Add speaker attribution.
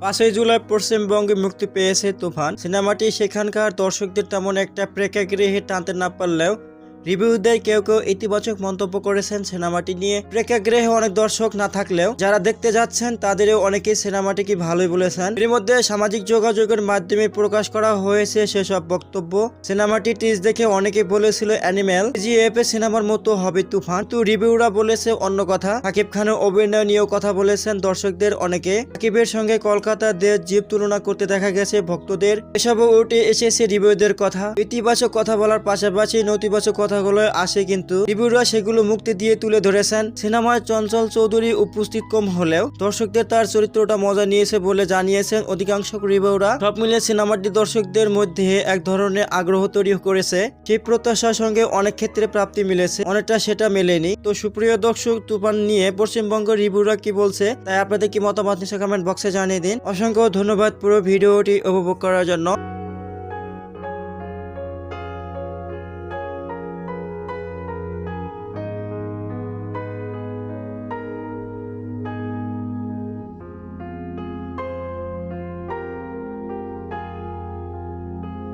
Speaker 1: পাঁচই জুলাই পশ্চিমবঙ্গে মুক্তি পেয়েছে তুফান। সিনেমাটি সেখানকার দর্শকদের তেমন একটা প্রেক্ষাগৃহে টানতে না পারলেও রিভিউদের কেউ কেউ ইতিবাচক মন্তব্য করেছেন সিনেমাটি নিয়ে। প্রেক্ষাগৃহে অনেক দর্শক না থাকলেও যারা দেখতে যাচ্ছেন তাদেরও অনেকেই সিনেমাটিকে ভালোই বলেছেন। এর মধ্যে সামাজিক যোগাযোগের মাধ্যমে প্রকাশ করা হয়েছে সেসব বক্তব্য। সিনেমাটি টিজ দেখে অনেকে বলেছিল অ্যানিমেল জিএফ এ সিনেমার মতো হবে তুফান। তো রিভিউরা বলেছে অন্য কথা। সাকিব খানের অভিনয় নিয়েও কথা বলেছেন দর্শকদের অনেকে। সাকিবের সঙ্গে কলকাতা দেশ জীব তুলনা করতে দেখা গেছে ভক্তদের। এসবও উঠে এসেছে রিভিউদের কথা। ইতিবাচক কথা বলার পাশাপাশি নতিবাচক কথাগুলো আসে কিন্তু রিভিউরা সেগুলো মুক্তি দিয়ে তুলে ধরেছেন। সিনেমায় চঞ্চল চৌধুরী উপস্থিত কম হলেও দর্শকদের তার চরিত্রটা মজা নিয়েছে বলে জানিয়েছেন অধিকাংশ রিভিউরা। সব মিলিয়ে সিনেমাটি দর্শকদের মধ্যে এক ধরনের আগ্রহ তৈরি করেছে। সেই প্রত্যাশার সঙ্গে অনেক ক্ষেত্রে প্রাপ্তি মিলেছে, অনেকটা সেটা মেলেনি। তো সুপ্রিয় দর্শক, তুফান নিয়ে পশ্চিমবঙ্গ রিভিউরা কি বলছে, তাই আপনাদের কি মতামত নিচে কমেন্ট বক্সে জানিয়ে দিন। অসংখ্য ধন্যবাদ পুরো ভিডিওটি উপভোগ করার জন্য।